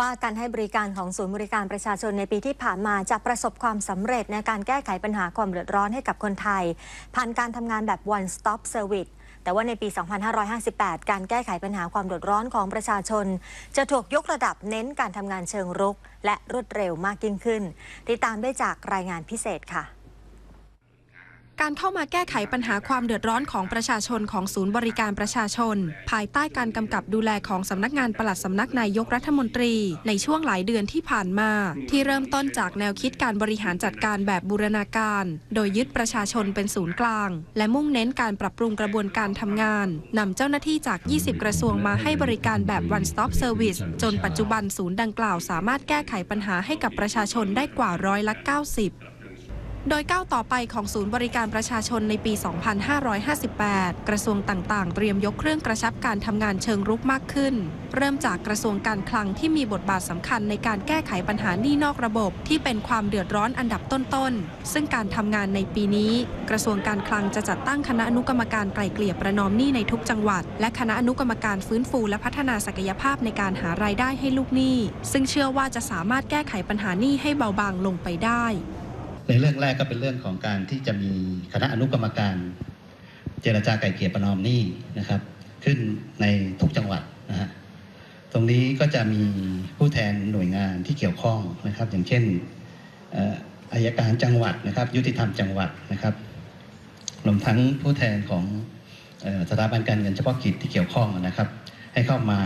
ว่าการให้บริการของศูนย์บริการประชาชนในปีที่ผ่านมาจะประสบความสำเร็จในการแก้ไขปัญหาความเดือดร้อนให้กับคนไทย ผ่านการทำงานแบบ one stop service แต่ว่าในปี 2558 การแก้ไขปัญหาความเดือดร้อนของประชาชน จะถูกยกระดับเน้นการทำงานเชิงรุก และรวดเร็วมากยิ่งขึ้น ติดตามได้จากรายงานพิเศษค่ะ การเข้ามาแก้ไขปัญหาความเดือดร้อนของประชาชนของศูนย์บริการประชาชน ภายใต้การกำกับดูแลของสำนักงานปลัดสำนักนายกรัฐมนตรี ในช่วงหลายเดือนที่ผ่านมา ที่เริ่มต้นจากแนวคิดการบริหารจัดการแบบบูรณาการ โดยยึดประชาชนเป็นศูนย์กลาง และมุ่งเน้นการปรับปรุงกระบวนการทำงานนำเจ้าหน้าที่จาก 20 กระทรวงมาให้บริการแบบ one stop service จนปัจจุบันศูนย์ดังกล่าวสามารถแก้ไขปัญหาให้กับประชาชนได้กว่าร้อยละ90 โดยก้าวต่อไปของศูนย์บริการประชาชนในปี 2558 กระทรวงต่างๆ เตรียมยกเครื่องกระชับการทำงานเชิงรุกมากขึ้น เริ่มจากกระทรวงการคลังที่มีบทบาทสำคัญในการแก้ไขปัญหาหนี้นอกระบบ ที่เป็นความเดือดร้อนอันดับต้นๆ ซึ่งการทำงานในปีนี้ กระทรวงการคลังจะจัดตั้งคณะอนุกรรมการไกล่เกลี่ยประนอมหนี้ในทุกจังหวัด และคณะอนุกรรมการฟื้นฟูและพัฒนาศักยภาพในการหารายได้ให้ลูกหนี้ ซึ่งเชื่อว่าจะสามารถแก้ไขปัญหาหนี้ให้เบาบางลงไปได้ ในเรื่องแรกก็เป็นเรื่องของการที่จะมีคณะอนุกรรมการ เจรจาไก่เกลี่ยประนอมหนี้นะครับ ขึ้นในทุกจังหวัดนะฮะตรงนี้ก็จะมีผู้แทนหน่วยงานที่เกี่ยวข้องนะครับ อย่างเช่นอายการจังหวัดนะครับ ยุติธรรมจังหวัดนะครับรวมทั้งผู้แทนของสถาบันการเงินเฉพาะกิจที่เกี่ยวข้องนะครับ ให้เข้ามา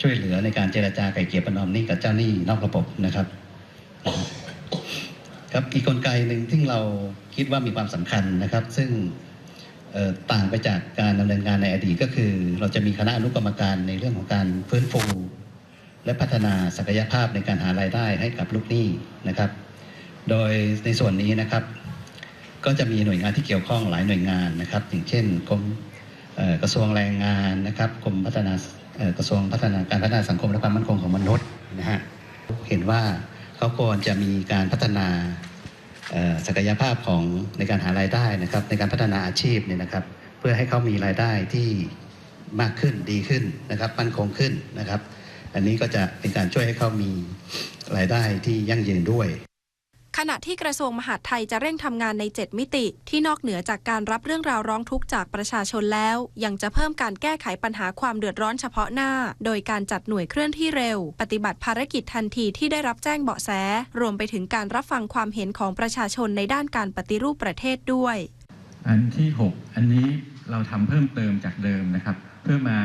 ช่วยเหลือในการเจรจาไก่เกลี่ยประนอมหนี้กับเจ้าหนี้นอกระบบนะครับ ครับอีกกลไกหนึ่งที่เราคิดว่ามีความสำคัญนะครับ ซึ่งต่างไปจากการดำเนินงานในอดีตก็คือ เราจะมีคณะอนุกรรมการในเรื่องของการฟื้นฟู และพัฒนาศักยภาพในการหารายได้ให้กับลูกหนี้นะครับ โดยในส่วนนี้นะครับ ก็จะมีหน่วยงานที่เกี่ยวข้องหลายหน่วยงานนะครับ อย่างเช่นกรมกระทรวงแรงงานนะครับกรมพัฒนากระทรวงพัฒนาการพัฒนาสังคมและความมั่นคงของมนุษย์นะฮะเห็นว่า เขาควรจะมีการพัฒนาศักยภาพของในการหารายได้นะครับ ในการพัฒนาอาชีพเนี่ยนะครับ เพื่อให้เขามีรายได้ที่มากขึ้นดีขึ้นนะครับมั่นคงขึ้นนะครับ อันนี้ก็จะเป็นการช่วยให้เขามีรายได้ที่ยั่งยืนด้วย ขณะที่กระทรวงมหาดไทยจะเร่งทำงานใน 7 มิติ ที่นอกเหนือจากการรับเรื่องราวร้องทุกข์จากประชาชนแล้ว ยังจะเพิ่มการแก้ไขปัญหาความเดือดร้อนเฉพาะหน้า โดยการจัดหน่วยเคลื่อนที่เร็ว ปฏิบัติภารกิจทันทีที่ได้รับแจ้งเบาะแส รวมไปถึงการรับฟังความเห็นของประชาชนในด้านการปฏิรูปประเทศด้วย อันที่ 6 อันนี้เราทำเพิ่มเติมจากเดิมนะครับ เพื่อมา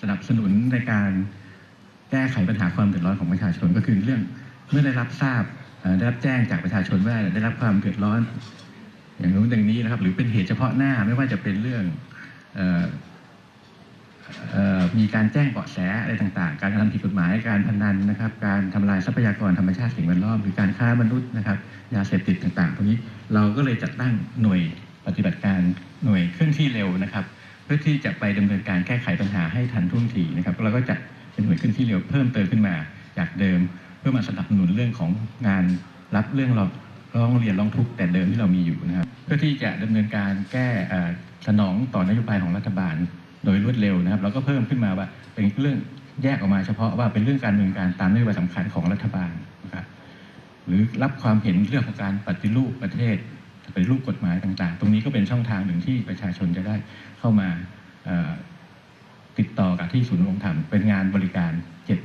สนับสนุนในการแก้ไขปัญหาความเดือดร้อนของประชาชนก็คือเรื่องเมื่อได้รับทราบ ได้รับแจ้งจากประชาชนว่าได้รับความเดือดร้อน อย่างนู้นอย่างนี้นะครับ หรือเป็นเหตุเฉพาะหน้าไม่ว่าจะเป็นเรื่องออมีการแจ้งเบาะแสอะไรต่างๆ การกระทำผิดกฎหมาย การพนันนะครับ การทำลายทรัพยากรธรรมชาติสิ่งแวดล้อมหรือการฆ่ามนุษย์นะครับ ยาเสพติดต่างๆตรงนี้เราก็เลยจัดตั้งหน่วยปฏิบัติการหน่วยเคลื่อนที่เร็วนะครับ เพื่อที่จะไปดำเนินการแก้ไขปัญหาให้ทันท่วงทีนะครับเราก็จัดเป็นหน่วยเคลื่อนที่เร็วเพิ่มเติมขึ้นมา จากเดิม เพื่อมาสนับสนุนเรื่องของงานรับเรื่องร้องร้องเรียนร้องทุกข์แต่เดิมที่เรามีอยู่นะครับเพื่อที่จะดำเนินการแก้สนองต่อนโยบายของรัฐบาล โดยรวดเร็วนะครับ เราก็เพิ่มขึ้นมาว่าเป็นเรื่องแยกออกมาเฉพาะว่าเป็นเรื่องการดำเนินการตามนโยบายสำคัญของรัฐบาลนะครับหรือรับความเห็นเรื่องของการปฏิรูปประเทศปฏิรูปกฎหมายต่างๆ ตรงนี้ก็เป็นช่องทางหนึ่งที่ประชาชนจะได้เข้ามาติดต่อกับที่ศูนย์ดำรงธรรมเป็นงานบริการเจ็ด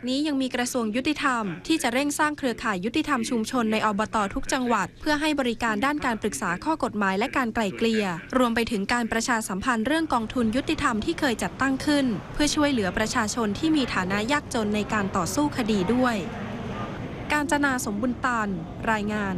จากนี้ยังมีกระทรวงยุติธรรม ที่จะเร่งสร้างเครือข่ายยุติธรรมชุมชนในอบตทุกจังหวัด เพื่อให้บริการด้านการปรึกษาข้อกฎหมายและการไกล่เกลี่ย รวมไปถึงการประชาสัมพันธ์เรื่องกองทุนยุติธรรมที่เคยจัดตั้งขึ้น เพื่อช่วยเหลือประชาชนที่มีฐานะยากจนในการต่อสู้คดีด้วย การจนาสมบุญตันรายงาน